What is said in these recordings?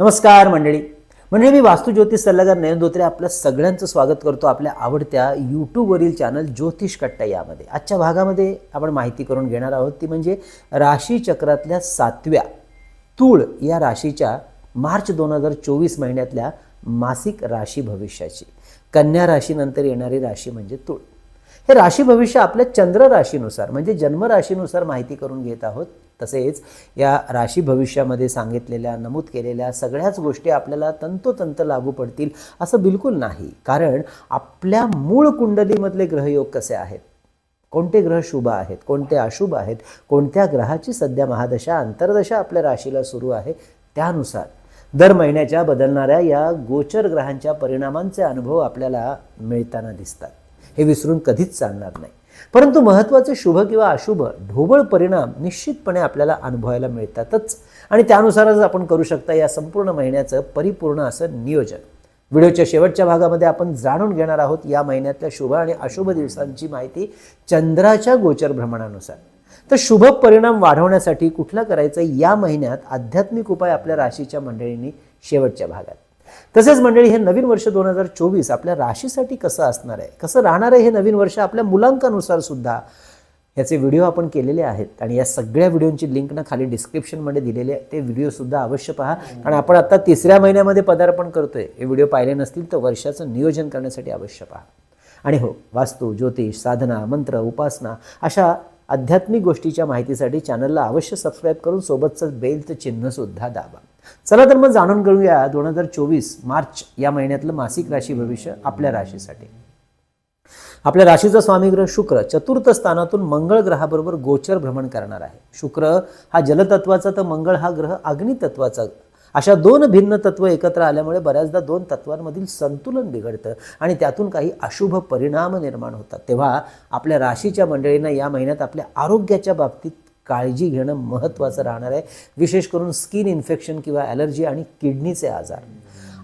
नमस्कार मंडळी. म्हणजे मी वास्तू ज्योतिष सल्लागार नयन धोत्रे आपल्या सगळ्यांचं स्वागत करतो आपल्या आवडत्या यूट्यूबवरील चॅनल ज्योतिष कट्टा यामध्ये. आजच्या भागामध्ये आपण माहिती करून घेणार आहोत ती म्हणजे राशीचक्रातल्या सातव्या तूळ या राशीच्या मार्च दोन हजार चोवीस महिन्यातल्या मासिक राशी भविष्याची. कन्या राशीनंतर येणारी राशी म्हणजे तूळ. हे राशी भविष्य आपल्या चंद्र राशीनुसार म्हणजे जन्म राशीनुसार माहिती करून घेत आहोत. तसेच या राशी भविष्यामध्ये सांगितलेल्या नमूद केलेल्या सगळ्याच गोष्टी आपल्याला तंतोतंत लागू पडतील असं बिलकुल नाही. कारण आपल्या मूळ कुंडलीमधले ग्रहयोग कसे आहेत? कोणते ग्रह शुभ आहेत? कोणते अशुभ आहेत? कोणत्या ग्रहाची सध्या महादशा अंतर्दशा आपल्या राशीला सुरू आहे? त्यानुसार दर महिन्याच्या बदलणाऱ्या या गोचर ग्रहांच्या परिणामांचे अनुभव आपल्याला मिळताना दिसतात. हे विसरून कधीच चालणार नाही. परंतु महत्त्वाचे शुभ किंवा अशुभ ढोबळ परिणाम निश्चितपणे आपल्याला अनुभवायला मिळतातच. आणि त्यानुसारच आपण करू शकता या संपूर्ण महिन्याचं परिपूर्ण असं नियोजन. व्हिडिओच्या शेवटच्या भागामध्ये आपण जाणून घेणार आहोत या महिन्यातल्या शुभ आणि अशुभ दिवसांची माहिती चंद्राच्या गोचर भ्रमणानुसार. तर शुभ परिणाम वाढवण्यासाठी कुठला करायचा या महिन्यात आध्यात्मिक उपाय आपल्या राशीच्या मंडळींनी शेवटच्या भागात. तसेच मंडळी हे नवीन वर्ष दोन हजार चोवीस आपल्या राशीसाठी कसं असणार आहे? कसं राहणार आहे हे नवीन वर्ष? आपल्या मुलांकानुसार सुद्धा याचे व्हिडिओ आपण केलेले आहेत आणि या सगळ्या व्हिडिओची लिंक ना खाली डिस्क्रिप्शनमध्ये दिलेले आहे. ते व्हिडिओसुद्धा अवश्य पहा. कारण आपण आता तिसऱ्या महिन्यामध्ये पदार्पण करतोय. हे व्हिडिओ पाहिले नसतील तर वर्षाचं नियोजन करण्यासाठी अवश्य पहा. आणि हो वास्तू ज्योतिष साधना मंत्र उपासना अशा आध्यात्मिक गोष्टीच्या माहितीसाठी चॅनलला अवश्य सबस्क्राईब करून सोबतचं बेलचं चिन्हसुद्धा दाबा. चला तर मग जाणून घेऊया दोन हजार चोवीस मार्च या महिन्यातलं मासिक राशी भविष्य आपल्या राशीसाठी. आपल्या राशीचा स्वामीग्रह शुक्र चतुर्थ स्थानातून मंगळ ग्रहाबरोबर गोचर भ्रमण करणार आहे. शुक्र हा जलतत्वाचा तर मंगळ हा ग्रह अग्नितत्वाचा अशा दोन भिन्न तत्व एकत्र आल्यामुळे बऱ्याचदा दोन तत्वांमधील संतुलन बिघडतं आणि त्यातून काही अशुभ परिणाम निर्माण होतात. तेव्हा आपल्या राशीच्या मंडळींना या महिन्यात आपल्या आरोग्याच्या बाबतीत काळजी घेणं महत्त्वाचं राहणार आहे. विशेष करून स्किन इन्फेक्शन किंवा ॲलर्जी आणि किडनीचे आजार.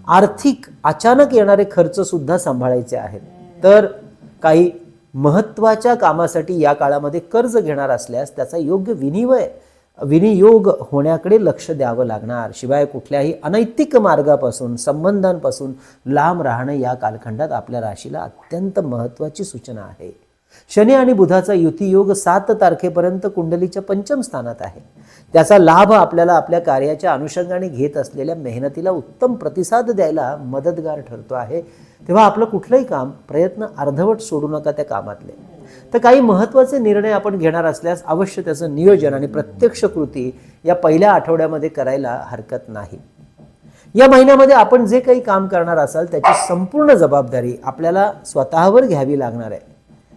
आर्थिक अचानक येणारे खर्चसुद्धा सांभाळायचे आहेत. तर काही महत्त्वाच्या कामासाठी या काळामध्ये कर्ज घेणार असल्यास त्याचा योग्य विनिमय विनियोग होण्याकडे लक्ष द्यावं लागणार. शिवाय कुठल्याही अनैतिक मार्गापासून संबंधांपासून लांब राहणं या कालखंडात आपल्या राशीला अत्यंत महत्त्वाची सूचना आहे. शनी आणि बुधाचा युतीयोग सात तारखेपर्यंत कुंडलीच्या पंचम स्थानात आहे. त्याचा लाभ आपल्याला आपल्या कार्याच्या अनुषंगाने घेत असलेल्या मेहनतीला उत्तम प्रतिसाद द्यायला मदतगार ठरतो आहे. तेव्हा आपलं कुठलंही काम प्रयत्न अर्धवट सोडू नका त्या कामातले. तर काही महत्त्वाचे निर्णय आपण घेणार असल्यास अवश्य त्याचं नियोजन आणि प्रत्यक्ष कृती या पहिल्या आठवड्यामध्ये करायला हरकत नाही. या महिन्यामध्ये आपण जे काही काम करणार असाल त्याची संपूर्ण जबाबदारी आपल्याला स्वतःवर घ्यावी लागणार आहे.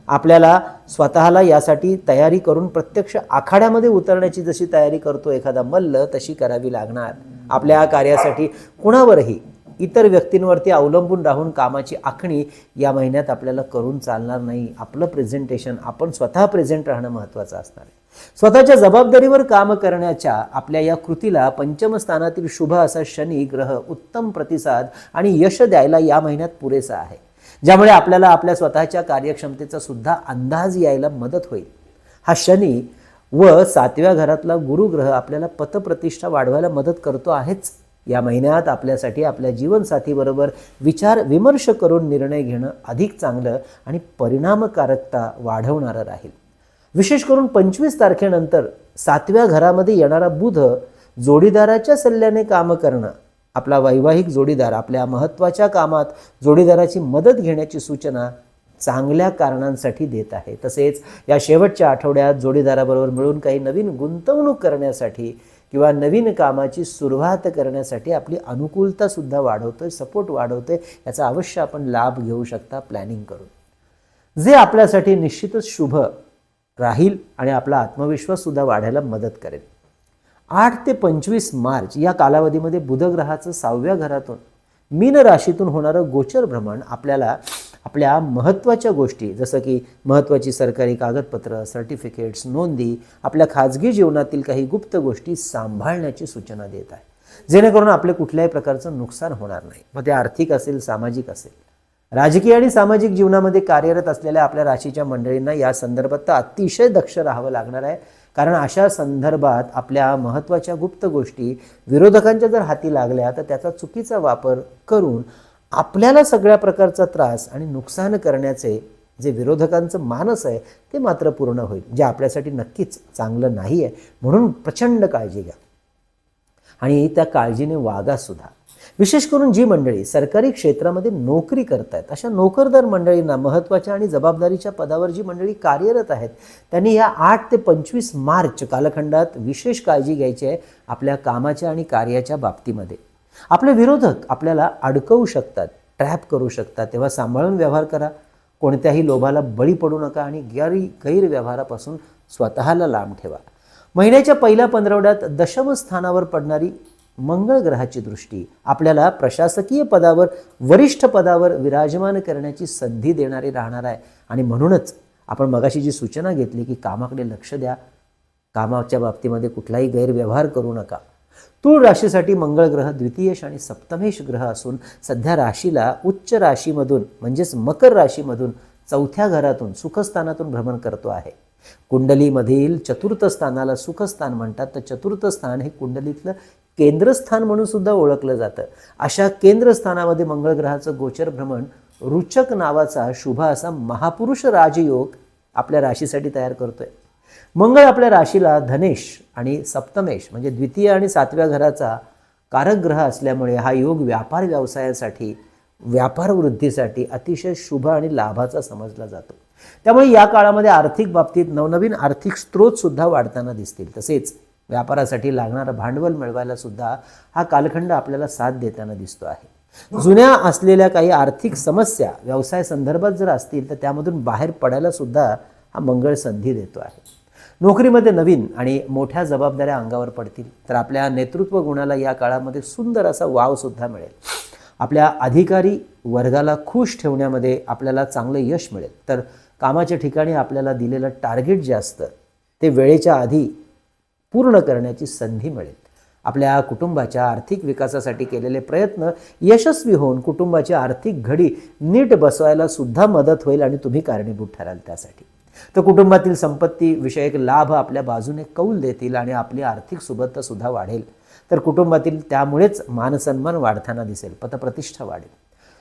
आपल्याला स्वतःला यासाठी तयारी करून प्रत्यक्ष आखाड्यामध्ये उतरण्याची जशी तयारी करतो एखादा मल्ल तशी करावी लागणार. आपल्या कार्यासाठी कुणावरही इतर व्यक्तींवरती अवलंबून राहून कामाची आखणी या महिन्यात आपल्याला करून चालणार नाही. आपलं प्रेझेंटेशन आपण स्वतः प्रेझेंट राहणं महत्त्वाचं असणार आहे. स्वतःच्या जबाबदारीवर काम करण्याच्या आपल्या या कृतीला पंचम स्थानातील शुभ असा शनी ग्रह उत्तम प्रतिसाद आणि यश द्यायला या महिन्यात पुरेसा आहे. ज्यामुळे आपल्याला आपल्या स्वतःच्या कार्यक्षमतेचा सुद्धा अंदाज यायला मदत होईल. हा शनी व सातव्या घरातला गुरुग्रह आपल्याला पतप्रतिष्ठा वाढवायला मदत करतो आहेच. या महिन्यात आपल्यासाठी आपल्या जीवनसाथीबरोबर विचार विमर्श करून निर्णय घेणं अधिक चांगलं आणि परिणामकारकता वाढवणारं राहील. विशेष करून पंचवीस तारखेनंतर सातव्या घरामध्ये येणारा बुध जोडीदाराच्या सल्ल्याने कामं करणं आपला वैवाहिक जोडीदार आपल्या महत्त्वाच्या कामात जोडीदाराची मदत घेण्याची सूचना चांगल्या कारणांसाठी देत आहे. तसेच या शेवटच्या आठवड्यात जोडीदाराबरोबर मिळून काही नवीन गुंतवणूक करण्यासाठी किंवा नवीन कामाची सुरुवात करण्यासाठी आपली अनुकूलता सुद्धा वाढवतोय सपोर्ट वाढवतोय याचा अवश्य आपण लाभ घेऊ शकता प्लॅनिंग करून. जे आपल्यासाठी निश्चितच शुभ राहील आणि आपला आत्मविश्वास सुद्धा वाढायला मदत करेल. आठ ते पंचवीस मार्च या कालावधीमध्ये बुधग्रहाचं सहाव्या घरातून मीन राशीतून होणारं गोचर भ्रमण आपल्याला आपल्या महत्त्वाच्या गोष्टी जसं की महत्त्वाची सरकारी कागदपत्र सर्टिफिकेट्स नोंदी आपल्या खाजगी जीवनातील काही गुप्त गोष्टी सांभाळण्याची सूचना देत आहे. जेणेकरून आपले कुठल्याही प्रकारचं नुकसान होणार नाही. मग ते आर्थिक असेल सामाजिक असेल. राजकीय आणि सामाजिक जीवनामध्ये कार्यरत असलेल्या आपल्या राशीच्या मंडळींना या संदर्भात तर अतिशय दक्ष राहावं लागणार आहे. कारण अशा संदर्भात आपल्या महत्त्वाच्या गुप्त गोष्टी विरोधकांच्या जर हाती लागल्या तर त्याचा चुकीचा वापर करून आपल्याला सगळ्या प्रकारचा त्रास आणि नुकसान करण्याचे जे विरोधकांचं मानस आहे ते मात्र पूर्ण होईल जे आपल्यासाठी नक्कीच चांगलं नाही आहे म्हणून प्रचंड काळजी घ्या. आणि त्या काळजीने वागासुद्धा विशेष करून जी मंडळी सरकारी क्षेत्रामध्ये नोकरी करत आहेत अशा नोकरदार मंडळींना महत्त्वाच्या आणि जबाबदारीच्या पदावर जी मंडळी कार्यरत आहेत त्यांनी या आठ ते पंचवीस मार्च कालखंडात विशेष काळजी घ्यायची आहे आपल्या कामाच्या आणि कार्याच्या बाबतीमध्ये. आपले विरोधक आपल्याला अडकवू शकतात ट्रॅप करू शकतात. तेव्हा सांभाळून व्यवहार करा. कोणत्याही लोभाला बळी पडू नका आणि गैरी गैरव्यवहारापासून स्वतःला लांब ठेवा. महिन्याच्या पहिल्या पंधरवड्यात दशम स्थानावर पडणारी मंगळ ग्रहाची दृष्टी आपल्याला प्रशासकीय पदावर वरिष्ठ पदावर विराजमान करण्याची संधी देणारी राहणार आहे. आणि म्हणूनच आपण मगाशी जी सूचना घेतली की कामाकडे लक्ष द्या. कामाच्या बाबतीमध्ये कुठलाही गैरव्यवहार करू नका. तूळ राशीसाठी मंगळ ग्रह द्वितीयश आणि सप्तमेश ग्रह असून सध्या राशीला उच्च राशीमधून म्हणजेच मकर राशीमधून चौथ्या घरातून सुखस्थानातून भ्रमण करतो आहे. कुंडलीमधील चतुर्थ स्थानाला सुखस्थान म्हणतात. तर चतुर्थ स्थान हे कुंडलीतलं केंद्रस्थान म्हणून सुद्धा ओळखलं जातं. अशा केंद्रस्थानामध्ये मंगळ ग्रहाचं गोचर भ्रमण रुचक नावाचा शुभ असा महापुरुष राजयोग आपल्या राशीसाठी तयार करतोय. मंगळ आपल्या राशीला धनेश आणि सप्तमेश म्हणजे द्वितीय आणि सातव्या घराचा कारक ग्रह असल्यामुळे हा योग व्यापार व्यवसायासाठी व्यापार वृद्धीसाठी अतिशय शुभ आणि लाभाचा समजला जातो. त्यामुळे या काळामध्ये आर्थिक बाबतीत नवनवीन आर्थिक स्रोत सुद्धा वाढताना दिसतील. तसेच व्यापारासाठी लागणारं भांडवल मिळवायला सुद्धा हा कालखंड आपल्याला साथ देताना दिसतो आहे. जुन्या असलेल्या काही आर्थिक समस्या व्यवसाय संदर्भात जर असतील तर त्यामधून बाहेर पडायला सुद्धा हा मंगळ संधी देतो आहे. नोकरीमध्ये नवीन आणि मोठ्या जबाबदाऱ्या अंगावर पडतील तर आपल्या नेतृत्व गुणाला या काळामध्ये सुंदर असा वावसुद्धा मिळेल. आपल्या अधिकारी वर्गाला खुश ठेवण्यामध्ये आपल्याला चांगलं यश मिळेल. तर कामाच्या ठिकाणी आपल्याला दिलेलं टार्गेट जे असतं ते वेळेच्या आधी पूर्ण करण्याची संधी मिळेल. आपल्या कुटुंबाच्या आर्थिक विकासासाठी केलेले प्रयत्न यशस्वी होऊन कुटुंबाची आर्थिक घडी नीट बसवायला सुद्धा मदत होईल आणि तुम्ही कारणीभूत ठराल त्यासाठी. तर कुटुंबातील संपत्ती विषयक लाभ आपल्या बाजूने कौल देतील आणि आपली आर्थिक सुबत्ता सुद्धा वाढेल. तर कुटुंबातील त्यामुळेच मानसन्मान वाढताना दिसेल पतप्रतिष्ठा वाढेल.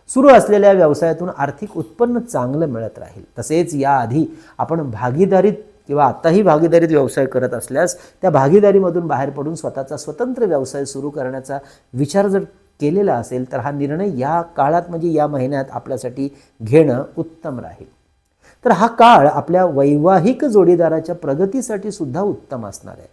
सुरू असलेल्या व्यवसायातून आर्थिक उत्पन्न चांगलं मिळत राहील. तसेच याआधी आपण भागीदारीत किंवा आत्ताही भागीदारीत व्यवसाय करत असल्यास त्या भागीदारीमधून बाहेर पडून स्वतःचा स्वतंत्र व्यवसाय सुरू करण्याचा विचार जर केलेला असेल तर हा निर्णय या काळात म्हणजे या महिन्यात आपल्यासाठी घेणं उत्तम राहील. तर हा काळ आपल्या वैवाहिक जोडीदाराच्या प्रगतीसाठी सुद्धा उत्तम असणार आहे.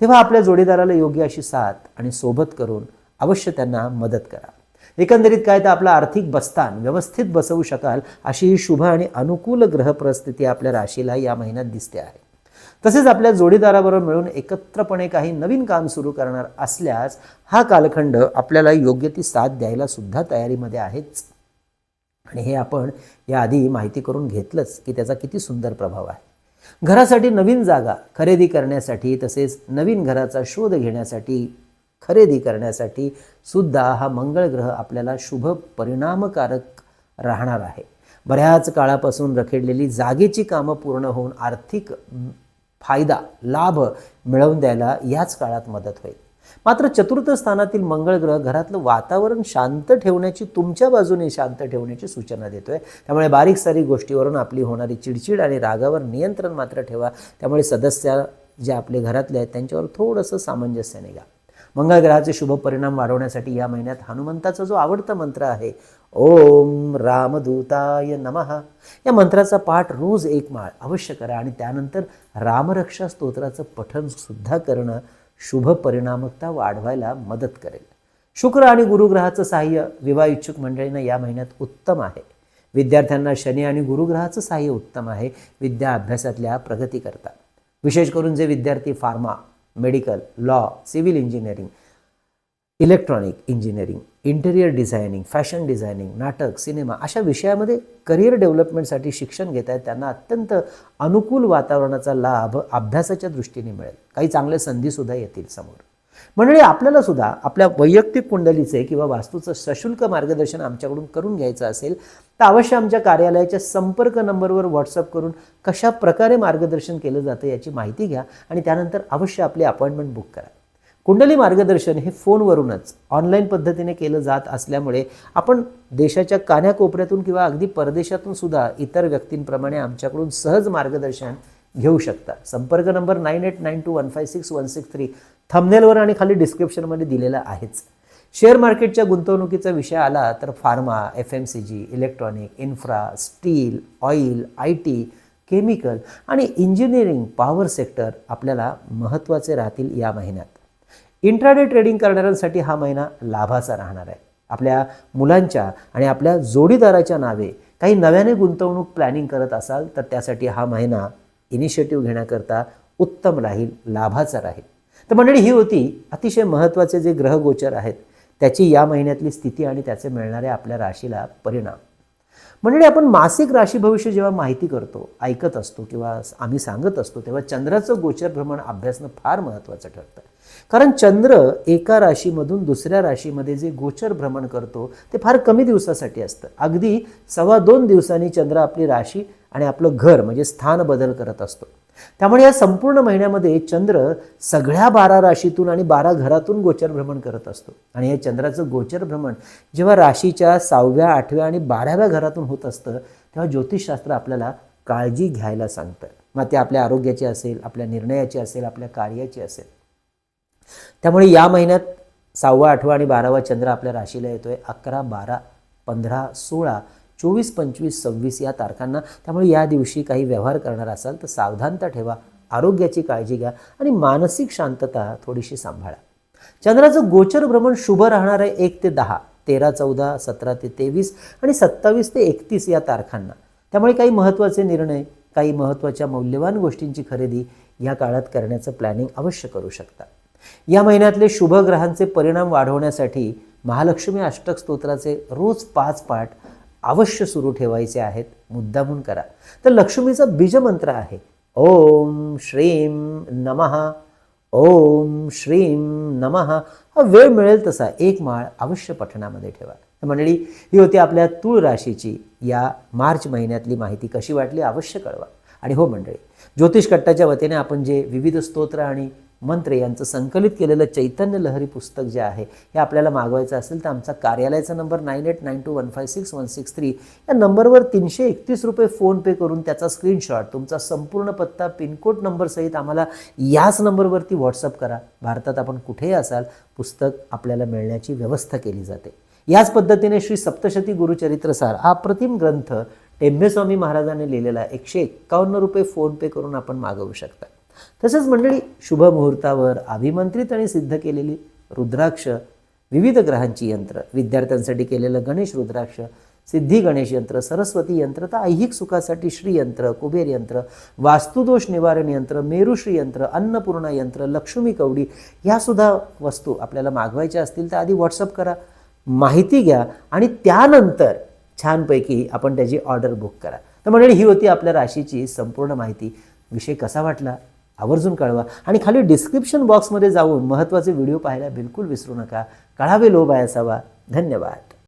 तेव्हा आपल्या जोडीदाराला योग्य अशी साथ आणि सोबत करून अवश्य त्यांना मदत करा. एकंदरीत काय तर आपला आर्थिक बस्तान व्यवस्थित बसवू शकाल अशी ही शुभ आणि अनुकूल ग्रह परिस्थिती आपल्या राशीला या महिन्यात दिसते आहे. तसेच आपल्या जोडीदाराबरोबर मिळून एकत्रपणे काही नवीन काम सुरू करणार असल्यास हा कालखंड आपल्याला योग्य ती साथ द्यायला सुद्धा तयारीमध्ये आहेच. आणि हे आपण याआधी माहिती करून घेतलंच की त्याचा किती सुंदर प्रभाव आहे. घरासाठी नवीन जागा खरेदी करण्यासाठी तसेच नवीन घराचा शोध घेण्यासाठी खरेदी करण्यासाठी सुद्धा हा मंगळ ग्रह आपल्याला शुभ परिणामकारक राहणार आहे. बऱ्याच काळापासून रखडलेली जागेची कामं पूर्ण होऊन आर्थिक फायदा लाभ मिळवून द्यायला याच काळात मदत होईल. मात्र चतुर्थ स्थानातील मंगळ ग्रह घरातलं वातावरण शांत ठेवण्याची तुमच्या बाजूने शांत ठेवण्याची सूचना देतोय. त्यामुळे बारीक सारीक गोष्टीवरून आपली होणारी चिडचिड आणि रागावर नियंत्रण मात्र ठेवा. त्यामुळे सदस्य जे आपले घरातले आहेत त्यांच्यावर थोडंसं सामंजस्याने घ्या मंगळ ग्रहाचे शुभ परिणाम वाढवण्यासाठी या महिन्यात हनुमंताचा जो आवडता मंत्र आहे ओम रामदूताय नमः. या मंत्राचा पाठ रोज एक माळ अवश्य करा आणि त्यानंतर रामरक्षा स्तोत्राचं पठन सुद्धा करणं शुभ परिणामकता वाढवायला मदत करेल. शुक्र आणि गुरुग्रहाचं सहाय्य विवाह इच्छुक मंडळींना या महिन्यात उत्तम आहे. विद्यार्थ्यांना शनी आणि गुरुग्रहाचं सहाय्य उत्तम आहे विद्या अभ्यासातल्या प्रगती करतात. विशेष करून जे विद्यार्थी pharma medical law civil engineering electronic engineering interior designing fashion designing नाटक सिनेमा अशा विषयामध्ये करिअर डेव्हलपमेंटसाठी शिक्षण घेत आहेत. त्यांना अत्यंत अनुकूल वातावरणाचा लाभ अभ्यासाच्या दृष्टीने मिळेल. काही चांगल्या संधीसुद्धा येतील समोर. मंडळी आपल्याला सुद्धा आपल्या वैयक्तिक कुंडलीचे किंवा वास्तूचं सशुल्क मार्गदर्शन आमच्याकडून करून घ्यायचं असेल तर अवश्य आमच्या कार्यालयाच्या संपर्क नंबरवर व्हॉट्सअप करून कशा प्रकारे मार्गदर्शन केलं जातं याची माहिती घ्या आणि त्यानंतर अवश्य आपली अपॉइंटमेंट बुक करा. कुंडली मार्गदर्शन हे फोनवरूनच ऑनलाईन पद्धतीने केलं जात असल्यामुळे आपण देशाच्या कान्याकोपऱ्यातून किंवा अगदी परदेशातून सुद्धा इतर व्यक्तींप्रमाणे आमच्याकडून सहज मार्गदर्शन घेऊ शकता. संपर्क number nine eight nine two one five six one six three थमनेलवर आणि खाली डिस्क्रिप्शनमध्ये दिलेला आहेच. शेअर मार्केटच्या गुंतवणुकीचा विषय आला तर pharma F M C G electronic infra steel oil I T chemical आणि इंजिनिअरिंग पॉवर सेक्टर आपल्याला महत्त्वाचे राहतील या महिन्यात. इंट्राडे ट्रेडिंग करणाऱ्यांसाठी हा महिना लाभाचा राहणार आहे. आपल्या मुलांच्या आणि आपल्या जोडीदाराच्या नावे काही नव्याने गुंतवणूक प्लॅनिंग करत असाल तर त्यासाठी हा महिना इनिशिएटिव्ह घेण्याकरता उत्तम राहील लाभाचा राहील. तर मंडळी ही होती अतिशय महत्त्वाचे जे ग्रहगोचर आहेत त्याची या महिन्यातली स्थिती आणि त्याचे मिळणारे आपल्या राशीला परिणाम. मंडळी आपण मासिक राशी भविष्य जेव्हा माहिती करतो ऐकत असतो किंवा आम्ही सांगत असतो तेव्हा चंद्राचं गोचर भ्रमण अभ्यासणं फार महत्त्वाचं ठरतं. कारण चंद्र एका राशीमधून दुसऱ्या राशीमध्ये जे गोचर भ्रमण करतो ते फार कमी दिवसासाठी असतं. अगदी सव्वा दोन दिवसांनी चंद्र आपली राशी आणि आपलं घर म्हणजे स्थान बदल करत असतो. त्यामुळे या संपूर्ण महिन्यामध्ये चंद्र सगळ्या बारा राशीतून आणि बारा घरातून गोचर भ्रमण करत असतो. आणि हे चंद्राचं गोचर भ्रमण जेव्हा राशीच्या सहाव्या आठव्या आणि बाराव्या घरातून होत असतं तेव्हा ज्योतिषशास्त्र आपल्याला काळजी घ्यायला सांगतं. मग ते आपल्या आरोग्याची असेल आपल्या निर्णयाची असेल आपल्या कार्याची असेल. त्यामुळे या महिन्यात सहावा आठवा आणि बारावा चंद्र आपल्या राशीला येतोय. अकरा बारा पंधरा सोळा चोवीस पंचवीस सव्वीस या तारखांना. त्यामुळे या दिवशी काही व्यवहार करणार असाल तर सावधानता ठेवा आरोग्याची काळजी घ्या आणि मानसिक शांतता थोडीशी सांभाळा. चंद्राचं गोचर भ्रमण शुभ राहणार आहे एक ते दहा तेरा चौदा सतरा ते तेवीस आणि सत्तावीस ते एकतीस या तारखांना. त्यामुळे काही महत्त्वाचे निर्णय काही महत्त्वाच्या मौल्यवान गोष्टींची खरेदी या काळात करण्याचं प्लॅनिंग अवश्य करू शकता. या महिन्यातले शुभ ग्रहांचे परिणाम वाढवण्यासाठी महालक्ष्मी अष्टक स्तोत्राचे रोज पाच पाठ अवश्य सुरू ठेवायचे आहेत. मुद्दामून करा. तर लक्ष्मीचा बीजमंत्र आहे. ओम श्रीम नमः. ओम श्रीम नमः. हा वेळ मिळेल तसा एक माळ अवश्य पठणामध्ये ठेवा. मंडळी ही होती आपल्या तूळ राशीची या मार्च महिन्यातली माहिती. कशी वाटली अवश्य कळवा. आणि हो मंडळी ज्योतिष कट्टाच्या वतीने आपण जे विविध स्तोत्र आणि मंत्र यांचं संकलित केलेलं चैतन्य लहरी पुस्तक जे आहे हे आपल्याला मागवायचं असेल तर आमचा कार्यालयाचा number nine eight nine two one five six one six three. या नंबरवर तीनशे एकतीस रुपये फोनपे करून त्याचा स्क्रीनशॉट तुमचा संपूर्ण पत्ता पिनकोड नंबरसहित आम्हाला याच नंबरवरती व्हॉट्सअप करा. भारतात आपण कुठेही असाल पुस्तक आपल्याला मिळण्याची व्यवस्था केली जाते. याच पद्धतीने श्री सप्तशती गुरुचरित्रसार हा अप्रतिम ग्रंथ टेंबेस्वामी महाराजांनी लिहिलेला एकशे एक्कावन्न रुपये फोनपे करून आपण मागवू शकता. तसंच मंडळी शुभ मुहूर्तावर अभिमंत्रित आणि सिद्ध केलेली रुद्राक्ष विविध ग्रहांची यंत्र विद्यार्थ्यांसाठी केलेलं गणेश रुद्राक्ष सिद्धी गणेश यंत्र सरस्वती यंत्र तर ऐहिक सुखासाठी श्रीयंत्र कुबेर यंत्र वास्तुदोष निवारण यंत्र मेरुश्री यंत्र अन्नपूर्णा यंत्र लक्ष्मी कवडी ह्यासुद्धा वस्तू आपल्याला मागवायच्या असतील तर आधी व्हॉट्सअप करा माहिती घ्या आणि त्यानंतर छानपैकी आपण त्याची ऑर्डर बुक करा. तर मंडळी ही होती आपल्या राशीची संपूर्ण माहिती. विषय कसा वाटला? आवर्जून कळवा. आणि खाली डिस्क्रिप्शन बॉक्समध्ये जाऊन महत्त्वाचे व्हिडिओ पाहायला बिलकुल विसरू नका. कळावे लोभ आहे असावा धन्यवाद.